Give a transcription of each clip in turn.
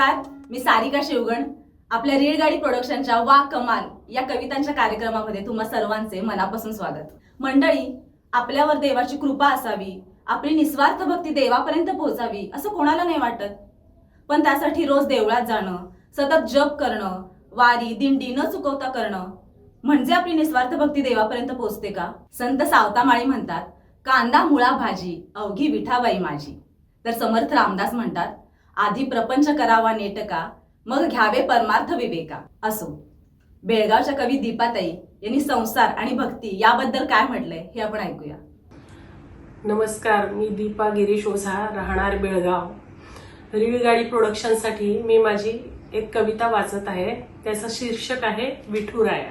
सारिका शिवगण आपल्या रेलगाडी प्रोडक्शनच्या वा कमाल या कवितांच्या कार्यक्रमामध्ये तुम्हा सर्वांचे मनापासून स्वागत. मंडळी आपल्यावर देवाची कृपा असावी आपली निस्वार्थ भक्ती देवापर्यंत पोहोचावी असं कोणाला नाही वाटत? पण त्यासाठी रोज देवळात जाणं सतत जप करणं वारी दिंडी न चुकवता करणं म्हणजे आपली निस्वार्थ भक्ती देवापर्यंत पोहोचते का? संत सावतामाळी म्हणतात कांदा मुळा भाजी अवघी विठाबाई माझी. तर समर्थ रामदास म्हणतात आधी प्रपंच करावा नेटका मग घ्यावे परमार्थ विवेका. असो. बेळगावच्या कवी दीपाताई यांनी संसार आणि भक्ती याबद्दल काय म्हटलंय हे आपण ऐकूया. नमस्कार मी दीपा गिरीश ओझा राहणार बेळगाव. रीळगाडी प्रोडक्शनसाठी मी माझी एक कविता वाचत आहे. त्याचं शीर्षक आहे विठुराया.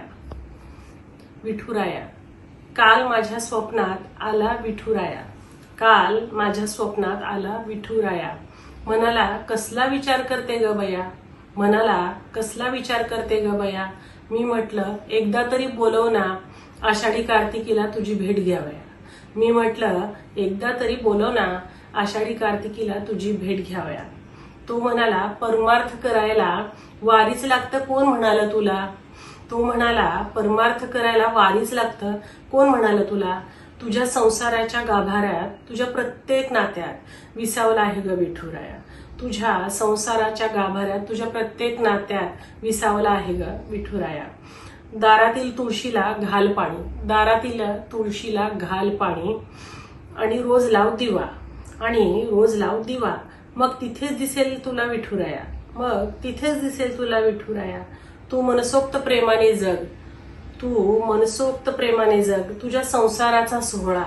विठुराया. काल माझ्या स्वप्नात आला विठुराया. काल माझ्या स्वप्नात आला विठुराया. मनाला कसला विचार करते ग बया? मनाला कसला विचार करते ग बया? मी म्हटलं एकदा तरी बोलव ना आषाढी कार्तिकीला तुझी भेट घ्यावया मी म्हटलं एकदा तरी बोलव ना आषाढी कार्तिकीला तुझी भेट घ्यावया तो म्हणाला परमार्थ करायला वारीच लागतं कोण म्हणालं तुला? तो म्हणाला परमार्थ करायला वारीच लागतं कोण म्हणालं तुला? तुझ्या संसाराच्या गाभाऱ्यात तुझ्या प्रत्येक नात्यात विसावला आहे ग विठुराया. तुझ्या संसाराच्या गाभाऱ्यात तुझ्या प्रत्येक नात्यात विसावला आहे ग विठुराया. दारातील तुळशीला घाल पाणी दारातील तुळशीला घाल पाणी आणि रोज लाव दिवा आणि रोज लाव दिवा. मग तिथेच दिसेल तुला विठुराया. मग तिथेच दिसेल तुला विठुराया. तू मनसोक्त प्रेमाने जग. तू मनसोक्त प्रेमाने जग तुझ्या संसाराचा सोहळा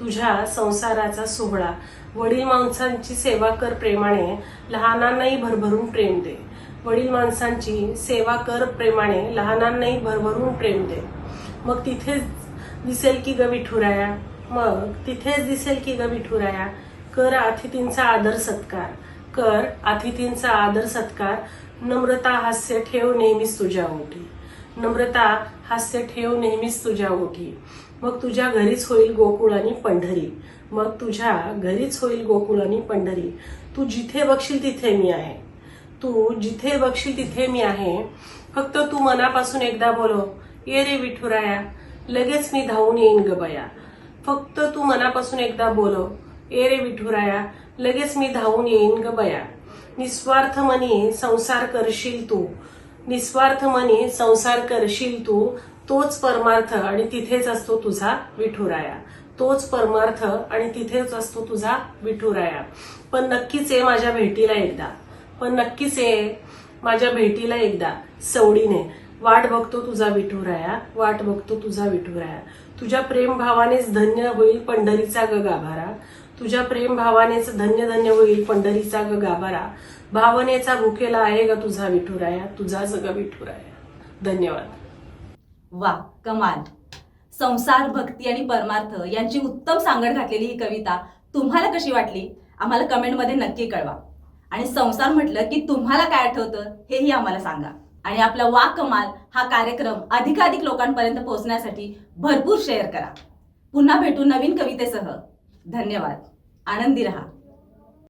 तुझ्या संसाराचा सोहळा. वडील माणसांची सेवा कर प्रेमाने लहानांनाही भरभरून प्रेम दे. वडील माणसांची सेवा कर प्रेमाने लहानांनाही भरभरून प्रेम दे. मग तिथेच दिसेल की ग विठुराया. मग तिथेच दिसेल की ग विठुराया. कर अतिथींचा आदर सत्कार. कर अतिथींचा आदर सत्कार. नम्रता हास्य ठेव नेहमीच तुझ्या ओठी नम्रता हास्य ठेव नेहमीच तुझ्या ओठी मग तुझ्या घरीच होईल गोकुळ आणि पंढरी. मग तुझ्या घरीच होईल गोकुळ आणि पंढरी. तू जिथे बघशील तिथे मी आहे. तू जिथे बघशील तिथे मी आहे. फक्त तू मनापासून एकदा बोलो ये रे विठुराया लगेच मी धावून येईन ग बया. फक्त तू मनापासून एकदा बोलो ए रे विठुराया लगेच मी धावून येईन गबया बया. निस्वार्थ मनी संसार करशील तू. निस्वार्थ मनी संसार करशील तू तोच परमार्थ आणि तिथेच असतो तुझा विठुराया. तोच परमार्थ आणि तिथेच असतो तुझा विठुराया. पण नक्कीच ये माझ्या भेटीला एकदा. पण नक्कीच ये माझ्या भेटीला एकदा सवडीने. वाट बघतो तुझा विठुराया वाट बघतो तुझा विठुराया. तुझ्या प्रेम भावानेच धन्य होईल पंढरीचा ग गाभारा तुझ्या प्रेम भावानेच धन्य धन्य होईल पंढरीचा ग गाभारा भावनेचा भुकेला आहे ग तुझा विठुराया? तुझा जग विठुराया. धन्यवाद. वा कमाल. संसार भक्ती आणि परमार्थ यांची उत्तम सांगड घातलेली ही कविता तुम्हाला कशी वाटली? आम्हाला कमेंटमध्ये नक्की कळवा. आणि संसार म्हटलं की तुम्हाला काय आठवतं हेही आम्हाला सांगा. आणि आपला वा कमाल हा कार्यक्रम अधिकाधिक लोकांपर्यंत पोहोचण्यासाठी भरपूर शेअर करा. पुन्हा भेटू नवीन कवितेसह. धन्यवाद. आनंदी रहा.